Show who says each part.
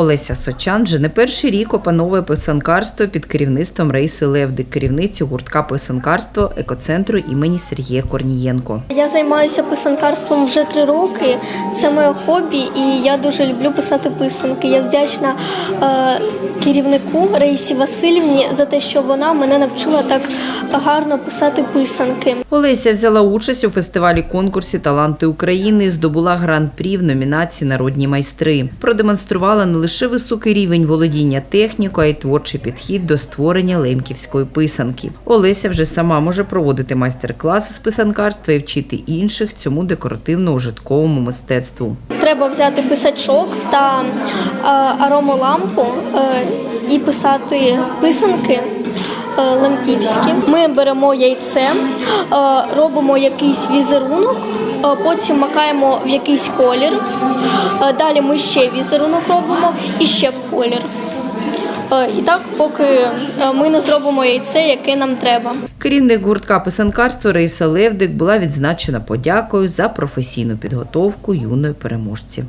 Speaker 1: Олеся Сочан вже не перший рік опановує писанкарство під керівництвом Рейси Левди, керівниці гуртка писанкарство екоцентру імені Сергія Корнієнко.
Speaker 2: Я займаюся писанкарством вже три роки. Це моє хобі, і я дуже люблю писати писанки. Я вдячна е, керівнику Раїсі Васильівні за те, що вона мене навчила так гарно писати писанки.
Speaker 1: Олеся взяла участь у фестивалі конкурсі Таланти України, здобула гран-прі в номінації Народні майстри. Продемонструвала не лише високий рівень володіння технікою, а й творчий підхід до створення лемківської писанки. Олеся вже сама може проводити майстер-класи з писанкарства і вчити інших цьому декоративно-ужитковому мистецтву.
Speaker 2: Треба взяти писачок та е, аромолампу е, і писати писанки. Е, Лемківські. Ми беремо яйце, е, робимо якийсь візерунок, е, потім макаємо в якийсь колір. Далі ми ще візерунок робимо і ще в колір. І так, поки ми не зробимо яйце, яке нам треба.
Speaker 1: Керівник гуртка писанкарства Раїса Левдик була відзначена подякою за професійну підготовку юної переможці.